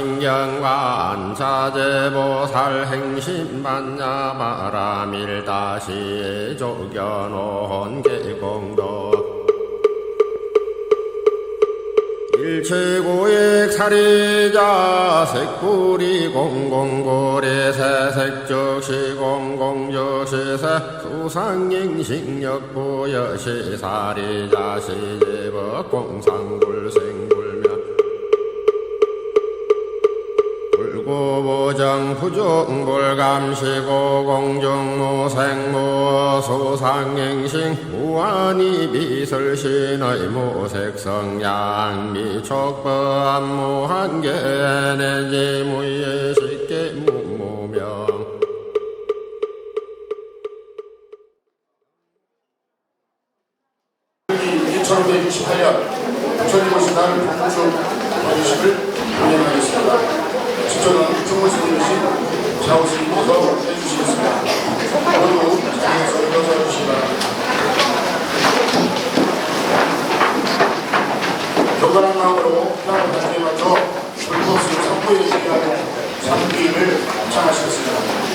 밀다신경관 자제보살 행심반야 바라밀다시에 조견온 계공도. 일체고액 사리자 색구리 공공고리 새색적시 공공적시세 수상행식력부여시 사리자 시제법 공상불생 불구보정 부정불감시고 공정무생무 소상행신 무한히 비설신의 무색성양 미촉법 무한계 내지 무예식계 무무명. 이 2568년 부처님을 날 공중 관식을 운영하겠습니다. 집전은 총무스님이신 좌우스님께서 해주시겠습니다. 모두 자리에서 일어서 주시기 바랍니다. 교관한 마음으로 하나님 단계에 맞춰 불법수 선포에 의한 삼기임을 합창하시겠습니다.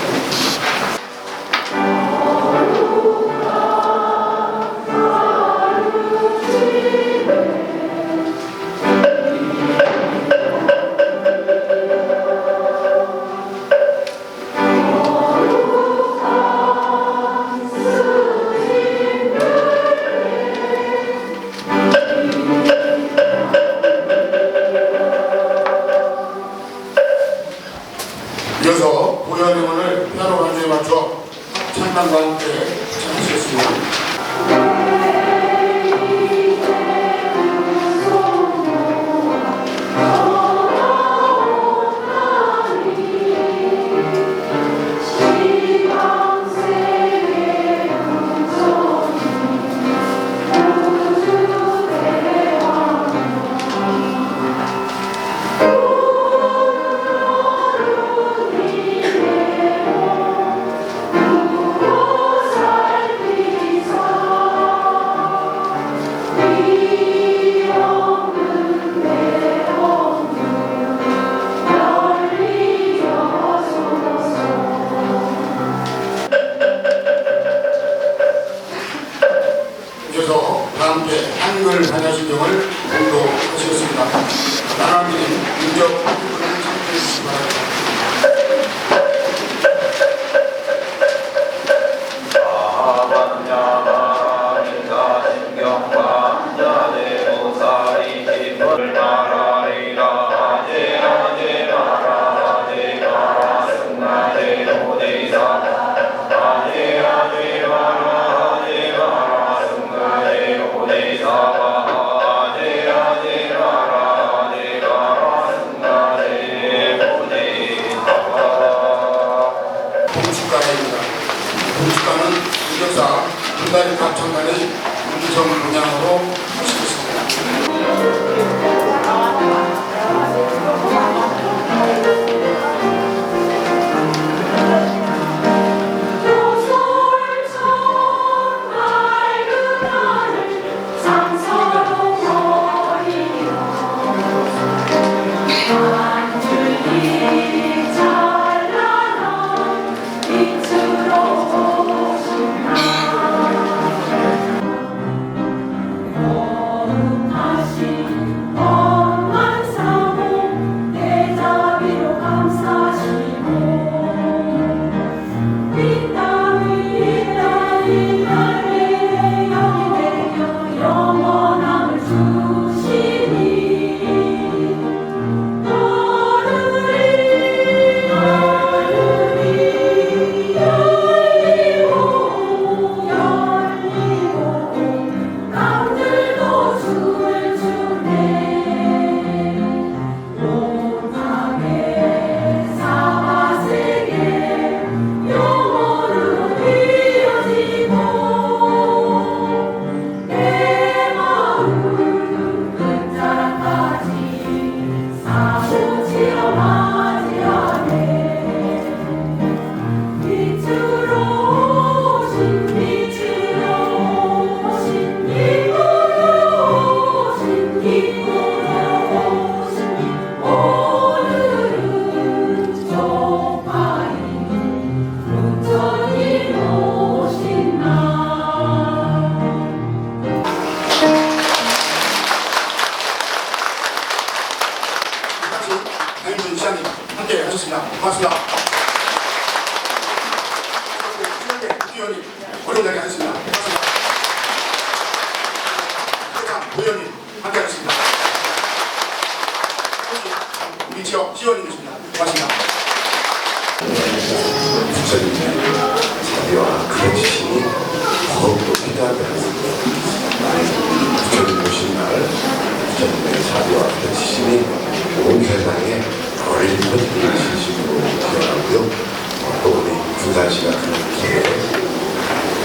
널리 퍼지는 진심으로 기원하고요. 어, 또 우리 군산시가 그런 기회에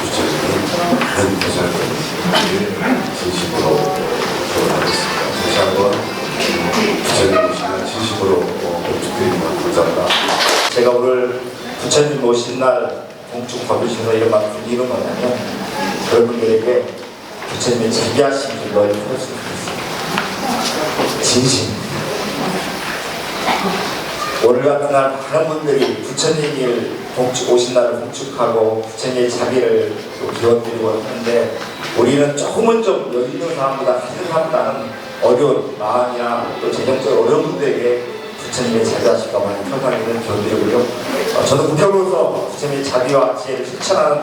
부처님이 많은 보살을 진심으로 기원하겠습니다. 다시 한번 부처님 날 진심으로 어, 축드립니다. 감사합니다. 제가 오늘 부처님 오신 날 공중 거두셔서 이런 말씀 이유는 뭐냐면 여러분들에게 부처님의 자비하심을 널리 풀었으면 좋겠습니다. 진심. 오늘 같은 날 많은 분들이 부처님이 공축, 오신 날을 공축하고 부처님의 자비를 또 기원드리고 하는데 우리는 조금은 좀 여유 있는 사람보다 사람보다는 어려운 마음이나 또 재정적으로 어려운 분들에게 부처님의 자비하심과 많이 표현하기를 기원드리고요. 어, 저도 국회로서 부처님의 자비와 지혜를 실천하는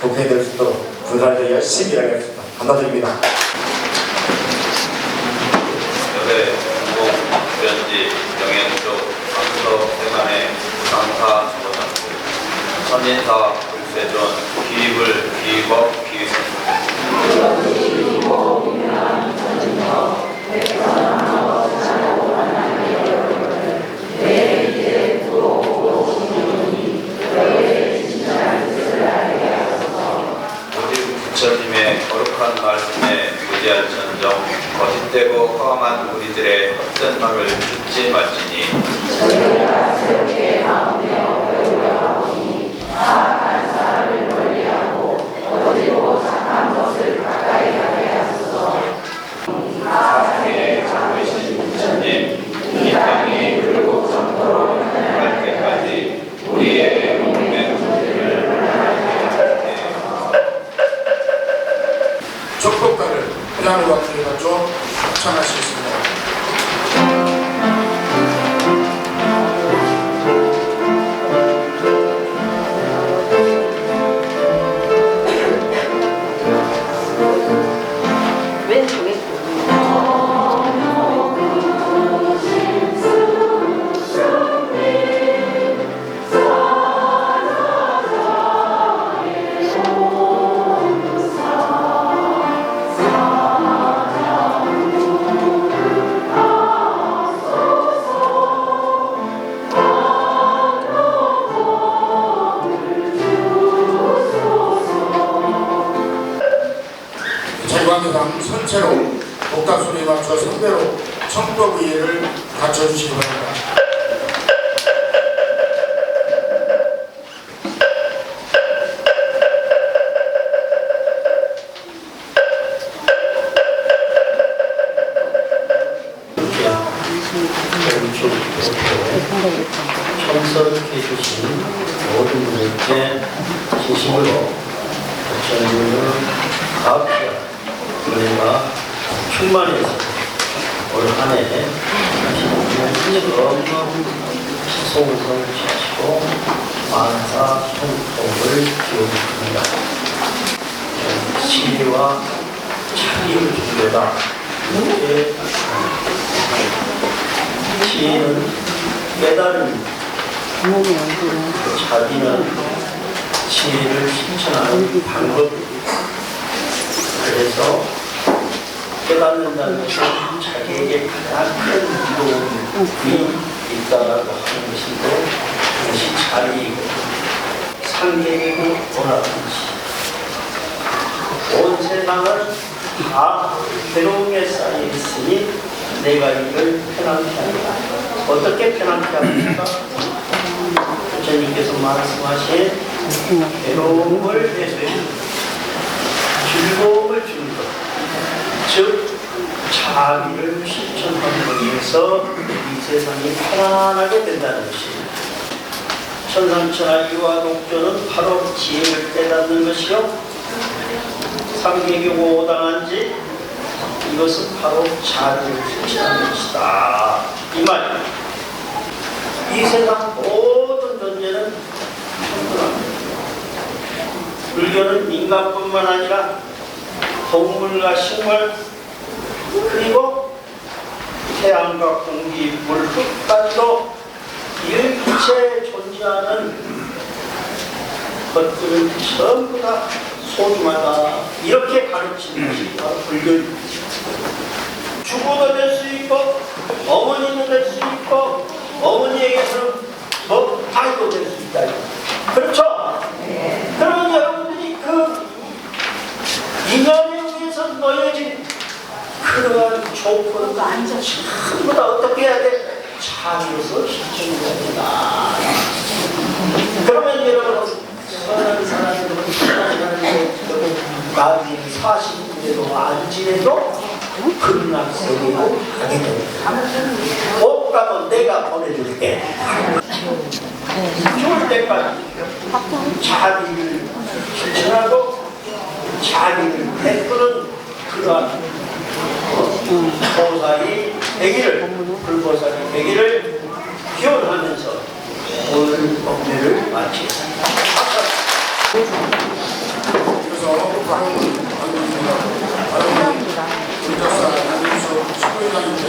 국회에 될수 있도록 군사를 열심히 일하겠습니다. 감사드립니다. 여대 공공 유연지 영양쪽 강서 대만의 강사 주거장 선인사 불세존 기입을 기입 오직 부처님의 거룩한 말씀에 의지할 전정 거짓되고 허망한 우리들의 헛된 말을 듣지 말지니 몸의 문제를 축복가를 피아노와 들려가지고 청하시겠습니다. 지혜는 깨달음입니다. 자비는 지혜를 실천하는 방법입니다. 그래서 깨닫는다는 것은 자기에게 가장 큰 이로움이 있다라고 하는 것인데 그것이 자리이고 상계이고 뭐라든지 온 세상은 다 괴로움에 쌓여 있으니 내가 이를 편안케 한다. 어떻게 편안케 합니까? 부처님께서 말씀하신 괴로움을 해소해 주는 즐거움을 주는 것. 즉, 자비를 실천함으로 인해서 이 세상이 편안하게 된다는 것입니다. 천상천하 유아 독조는 바로 지혜를 깨닫는 것이요. 삼계교 오당한 지 이것은 바로 자비를 실천하는 것이다. 이 말입니다. 이 세상 모든 존재는 평등합니다. 불교는 인간뿐만 아니라 동물과 식물 그리고 태양과 공기, 물, 흙까지도 일체에 존재하는 것들은 전부 다 소중하다 이렇게 가르치는 것이 바로 불교입니다. 주부도 될 수 있고 어머니도 될 수 있고 어머니에게서는 뭐 아이도 될 수 있다. 그렇죠? 그러면 여러분들이 그 인연에 의해서 놓여진 그러한 조건을 전부 다 어떻게 해야 돼? 자기로서 실천해야 된다. 그러면 여러분 선한 사람들은 선한 사람들은 나중에 40대도 안 지내도 극락세계로 가게 됩니다. 못 가면 내가 보내줄게. 죽을 때까지 자기를 실천하고 자기를 베푸는 그러한 보살이 되기를 불보살이 되기를 기원하면서 오늘 법례를 마치겠습니다. 그래서 다음 안동입니다. 다음 불자사 안동수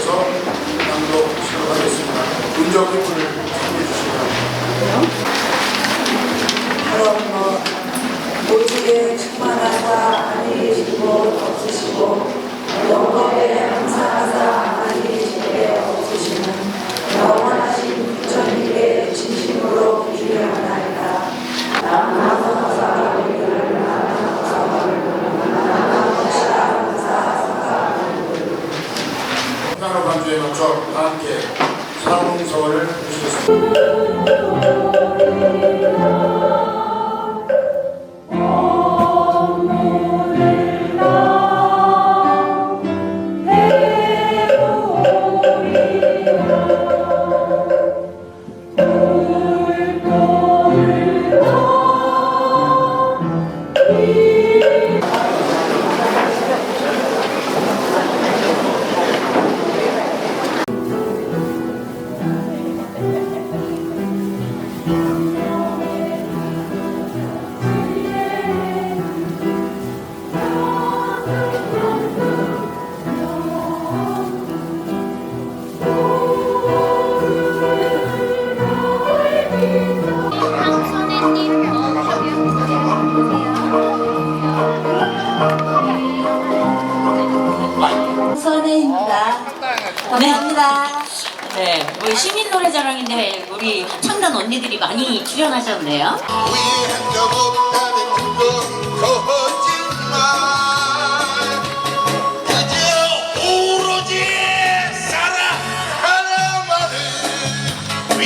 신부회장님께서 강도 시작하겠습니다. 문정의 불을 참여해 주시면 하나님은 오직에 충만하사 아니 계시고 없으시고 영겁에 항상하사 아니 계시게 없으시는 영원하신 부처님께 진심으로 기도하나이다. 남하사사 나로 반주에 맞춰 다 함께 사봉서를 해주시겠습니다.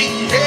위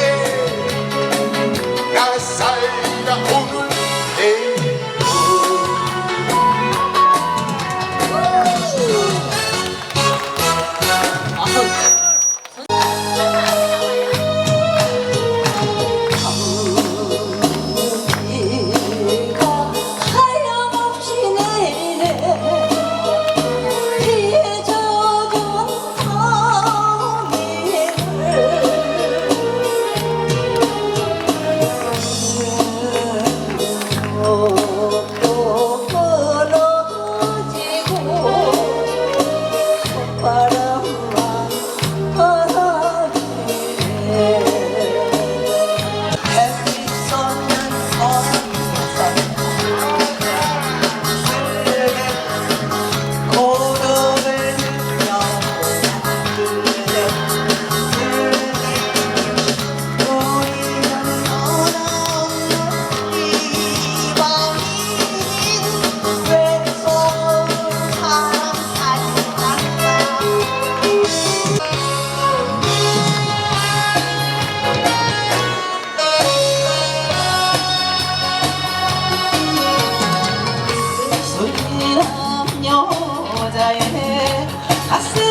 여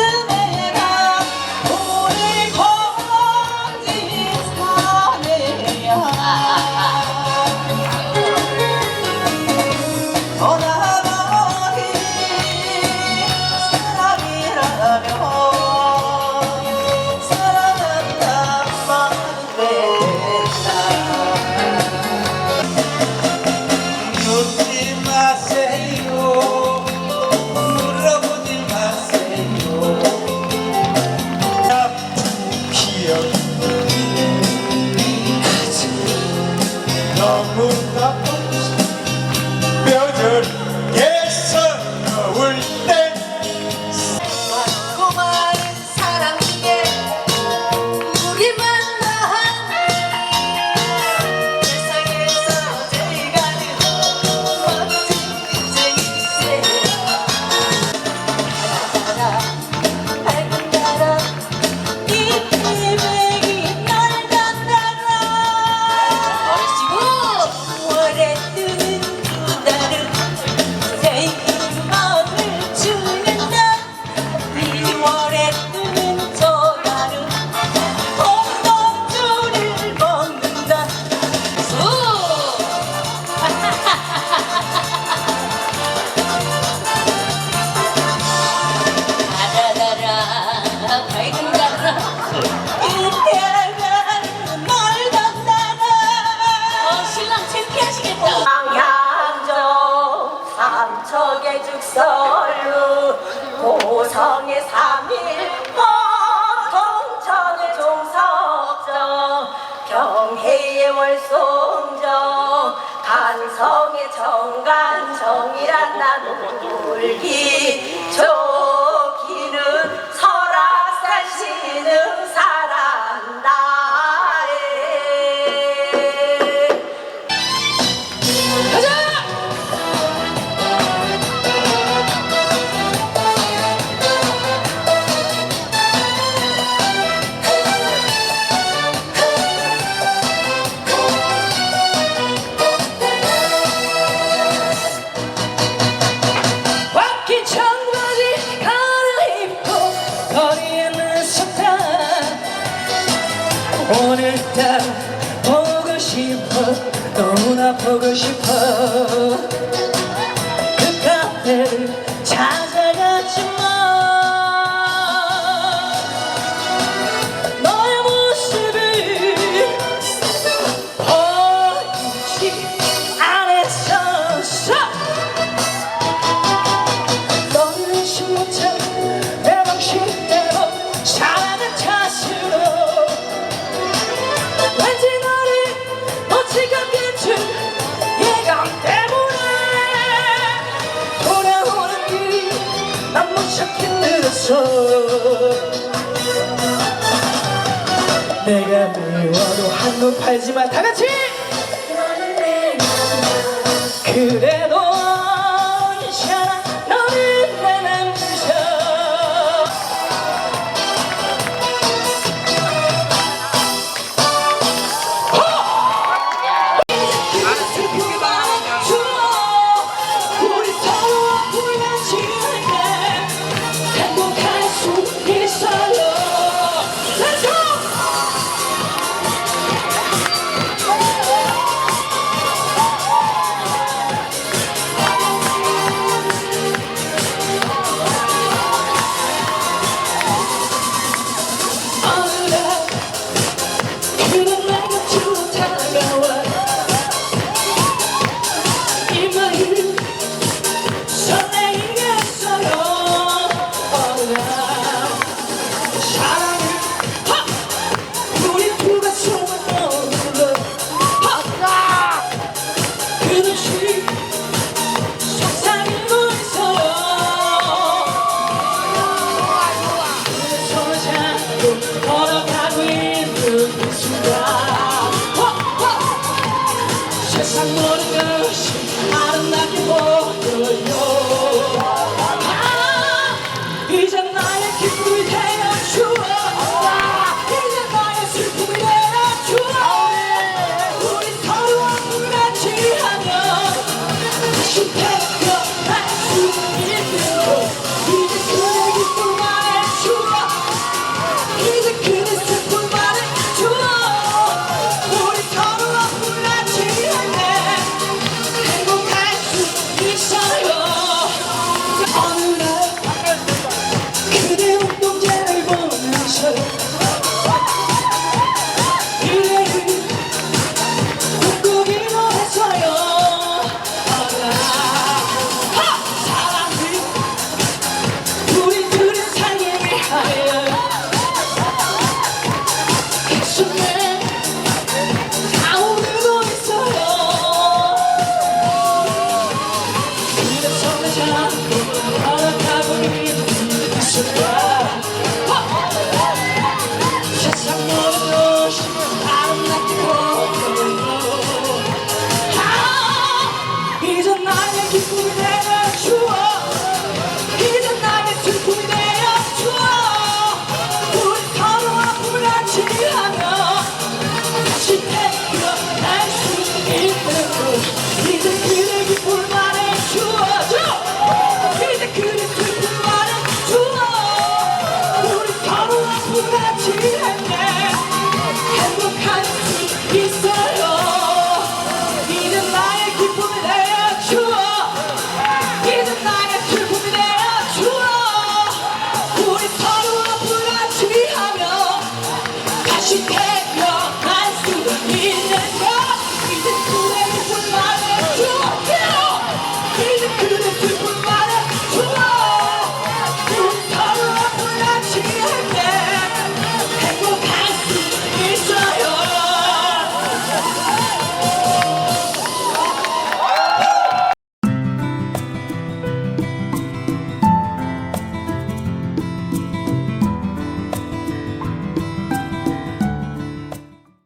정